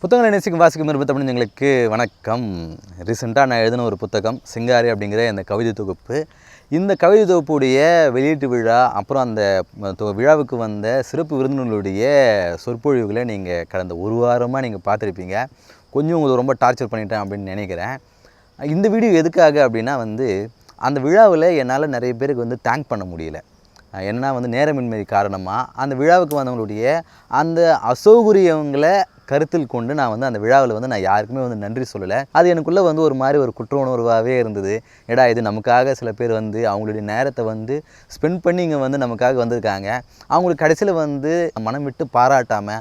புத்தகங்களை நேசிக்கும் வாசிக்கும் விரும்ப தமிழங்களுக்கு வணக்கம். ரீசெண்டாக நான் எழுதின ஒரு புத்தகம் சிங்காரி அப்படிங்கிற இந்த கவிதை தொகுப்பு. இந்த கவிதை தொகுப்புடைய வெளியீட்டு விழா அப்புறம் அந்த விழாவுக்கு வந்த சிறப்பு விருந்தினர்களுடைய சொற்பொழிவுகளை நீங்கள் கடந்த ஒரு வாரமாக நீங்கள் பார்த்துருப்பீங்க. கொஞ்சம் உங்களுக்கு ரொம்ப டார்ச்சர் பண்ணிட்டேன் அப்படின்னு நினைக்கிறேன். இந்த வீடியோ எதுக்காக அப்படின்னா வந்து அந்த விழாவில் என்னால் நிறைய பேருக்கு வந்து தேங்க் பண்ண முடியல. அஹ் ஏன்னா வந்து நேரமின்மை காரணமாக அந்த விழாவுக்கு வந்தவங்களுடைய அந்த அசௌகரியங்களை கருத்தில் கொண்டு நான் வந்து அந்த விழாவில் வந்து நான் யாருக்குமே வந்து நன்றி சொல்லலை. அது எனக்குள்ளே வந்து ஒரு மாதிரி ஒரு குற்ற உணர்வாகவே இருந்தது. ஏடா இது நமக்காக சில பேர் வந்து அவங்களுடைய நேரத்தை வந்து ஸ்பெண்ட் பண்ணி இங்கே வந்து நமக்காக வந்திருக்காங்க. அவங்களுக்கு கடைசியில் வந்து மனம் விட்டு பாராட்டாமல்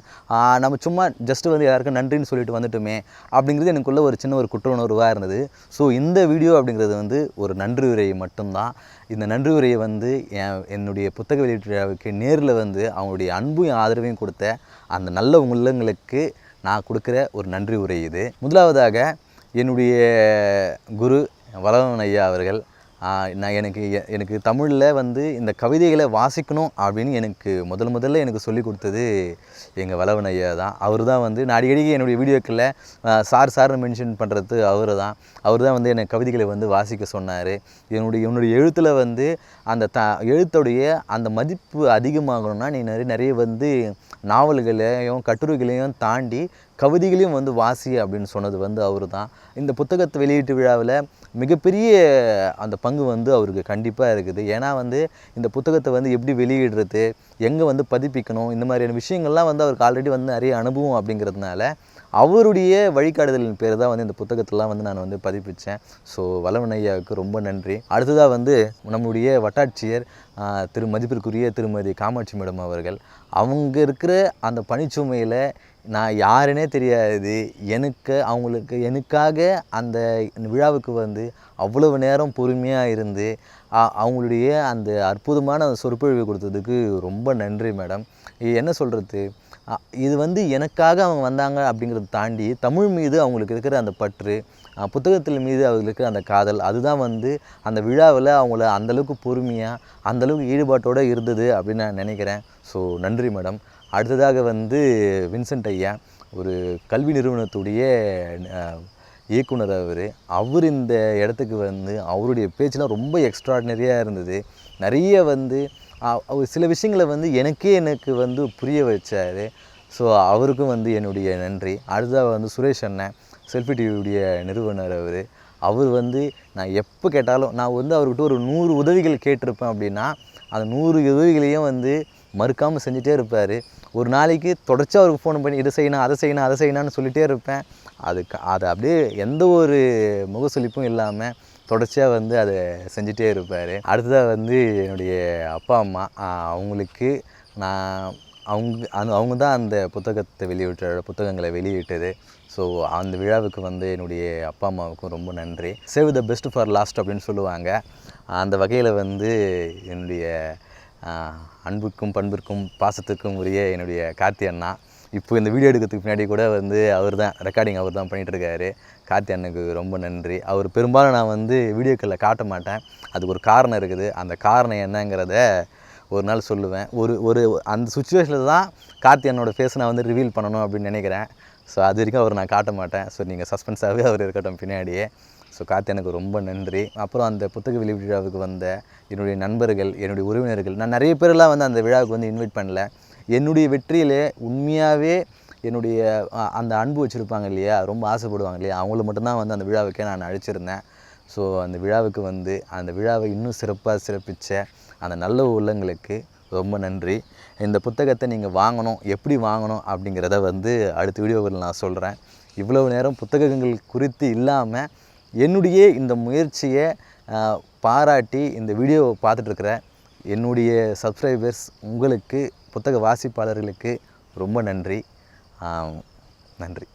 நம்ம சும்மா ஜஸ்ட்டு வந்து யாருக்கும் நன்றின்னு சொல்லிட்டு வந்துட்டோமே அப்படிங்கிறது எனக்குள்ள ஒரு சின்ன ஒரு குற்ற உணர்வாக இருந்தது. ஸோ இந்த வீடியோ அப்படிங்கிறது வந்து ஒரு நன்றி உரை மட்டும்தான். இந்த நன்றி உரையை வந்து என் என்னுடைய புத்தக வெளியீட்டு விழாவுக்கு நேரில் வந்து அவங்களுடைய அன்பையும் ஆதரவையும் கொடுத்த அந்த நல்ல உள்ளங்களுக்கு நான் கொடுக்குற ஒரு நன்றி உரை இது. முதலாவதாக என்னுடைய குரு வளவன் ஐயா அவர்கள் நான் எனக்கு எனக்கு தமிழில் வந்து இந்த கவிதைகளை வாசிக்கணும் அப்படின்னு எனக்கு முதல் முதல்ல எனக்கு சொல்லி கொடுத்தது எங்கள் வளவன் ஐயா தான். அவர் தான் வந்து நான் அடிக்கடி என்னுடைய வீடியோக்களில் சார் சார்னு மென்ஷன் பண்ணுறது அவர் தான். அவர் தான் வந்து எனக்கு கவிதைகளை வந்து வாசிக்க சொன்னார். என்னுடைய என்னுடைய எழுத்தில் வந்து அந்த த எழுத்துடைய அந்த மதிப்பு அதிகமாகணும்னா நீ நிறைய நிறைய வந்து நாவல்களையும் கட்டுரைகளையும் தாண்டி கவிதைகளையும் வந்து வாசி அப்படின்னு சொன்னது வந்து அவர் தான் இந்த புத்தகத்தை வெளியீட்டு விழாவில் மிகப்பெரிய அந்த பங்கு வந்து அவருக்கு கண்டிப்பாக இருக்குது. ஏன்னா வந்து இந்த புத்தகத்தை வந்து எப்படி வெளியிடுறது எங்கே வந்து பதிப்பிக்கணும் இந்த மாதிரியான விஷயங்கள்லாம் வந்து அவருக்கு ஆல்ரெடி வந்து நிறைய அனுபவம் அப்படிங்கிறதுனால அவருடைய வழிகாடுதலின் பேர் தான் வந்து இந்த புத்தகத்தெல்லாம் வந்து நான் வந்து பதிப்பித்தேன் ஸோ வளவன் ஐயாவுக்கு ரொம்ப நன்றி. அடுத்ததாக வந்து நம்முடைய வட்டாட்சியர் திரு மதிப்பிற்குரிய திருமதி காமாட்சி மேடம் அவர்கள். அவங்க இருக்கிற அந்த பணிச்சுமையில் நான் யாருன்னே தெரியாது. எனக்கு அவங்களுக்கு எனக்காக அந்த விழாவுக்கு வந்து அவ்வளவு நேரம் பொறுமையாக இருந்து அவங்களுடைய அந்த அற்புதமான சொற்பொழிவு கொடுத்ததுக்கு ரொம்ப நன்றி மேடம். என்ன சொல்கிறது இது வந்து எனக்காக அவங்க வந்தாங்க அப்படிங்கிறத தாண்டி தமிழ் மீது அவங்களுக்கு இருக்கிற அந்த பற்று புத்தகத்தில் மீது அவங்களுக்கு அந்த காதல் அதுதான் வந்து அந்த விழாவில் அவங்கள அந்தளவுக்கு பொறுமையாக அந்தளவுக்கு ஈடுபாட்டோடு இருந்தது அப்படின்னு நான் நினைக்கிறேன். ஸோ நன்றி மேடம் அடுத்ததாக வந்து வின்சென்ட் ஐயா ஒரு கல்வி நிறுவனத்துடைய இயக்குனர் அவர். அவர் இந்த இடத்துக்கு வந்து அவருடைய பேச்செலாம் ரொம்ப எக்ஸ்ட்ராடினரியாக இருந்தது. நிறைய வந்து அவர் சில விஷயங்களை வந்து எனக்கே எனக்கு வந்து புரிய வச்சார். ஸோ அவருக்கும் வந்து என்னுடைய நன்றி. அடுத்ததாக வந்து சுரேஷ் அண்ணன் செல்ஃபி டிவியுடைய நிறுவனர் அவர். அவர் வந்து நான் எப்போ கேட்டாலும் நான் வந்து அவர்கிட்ட ஒரு நூறு உதவிகள் கேட்டிருப்பேன் அப்படின்னா அந்த நூறு உதவிகளையும் வந்து மறுக்காமல் செஞ்சுட்டே இருப்பார். ஒரு நாளைக்கு தொடர்ச்சியாக அவருக்கு ஃபோன் பண்ணி இதை செய்யணும் அதை செய்யணும் அதை செய்யணும்னு சொல்லிகிட்டே இருப்பேன். அதுக்கு அதை அப்படியே எந்த ஒரு முகசொலிப்பும் இல்லாமல் தொடர்ச்சியாக வந்து அதை செஞ்சுட்டே இருப்பார். அடுத்ததாக வந்து என்னுடைய அப்பா அம்மா அவங்களுக்கு நான் அவங்க அந்த அவங்க தான் அந்த புத்தகத்தை வெளியிட்ட புத்தகங்களை வெளியிட்டது. ஸோ அந்த விழாவுக்கு வந்து என்னுடைய அப்பா அம்மாவுக்கும் ரொம்ப நன்றி. Save the best for last அப்படின்னு சொல்லுவாங்க. அந்த வகையில் வந்து என்னுடைய அன்புக்கும் பண்பிற்கும் பாசத்துக்கும் உரிய என்னுடைய கார்த்தி அண்ணா. இப்போ இந்த வீடியோ எடுக்கிறதுக்கு பின்னாடி கூட வந்து அவர் தான் ரெக்கார்டிங் அவர் தான் பண்ணிகிட்ருக்காரு கார்த்தி அண்ணனுக்கு ரொம்ப நன்றி. அவர் பெரும்பாலும் நான் வந்து வீடியோக்களில் காட்ட மாட்டேன். அதுக்கு ஒரு காரணம் இருக்குது. அந்த காரணம் என்னங்கிறத ஒரு நாள் சொல்லுவேன். ஒரு ஒரு அந்த சுச்சுவேஷனில் தான் கார்த்தி என்னோடய ஃபேஸ் நான் வந்து ரிவீல் பண்ணணும் அப்படின்னு நினைக்கிறேன். ஸோ அது வரைக்கும் அவர் நான் காட்ட மாட்டேன். ஸோ நீங்கள் சஸ்பென்ஸாகவே அவர் இருக்கட்டும் பின்னாடியே. ஸோ கார்த்தி எனக்கு ரொம்ப நன்றி. அப்புறம் அந்த புத்தக வெளியீட்டு விழாவுக்கு வந்த என்னுடைய நண்பர்கள் என்னுடைய உறவினர்கள் நான் நிறைய பேரெல்லாம் வந்து அந்த விழாவுக்கு வந்து இன்வைட் பண்ணல. என்னுடைய வெற்றியிலே உண்மையாகவே என்னுடைய அந்த அன்பு வச்சுருப்பாங்க இல்லையா? ரொம்ப ஆசைப்படுவாங்க இல்லையா? அவங்கள மட்டும்தான் வந்து அந்த விழாவுக்கே நான் அழைச்சிருந்தேன். ஸோ அந்த விழாவுக்கு வந்து அந்த விழாவை இன்னும் சிறப்பாக சிறப்பித்த அந்த நல்ல உள்ளங்களுக்கு ரொம்ப நன்றி. இந்த புத்தகத்தை நீங்கள் வாங்கணும் எப்படி வாங்கணும் அப்படிங்கிறத வந்து அடுத்த வீடியோவில் நான் சொல்கிறேன் இவ்வளவு நேரம் புத்தகங்கள் குறித்து இல்லாமல் என்னுடைய இந்த முயற்சியை பாராட்டி இந்த வீடியோவை பார்த்துட்ருக்குறேன் என்னுடைய சப்ஸ்கிரைபர்ஸ் உங்களுக்கு புத்தக வாசிப்பாளர்களுக்கு ரொம்ப நன்றி. நன்றி.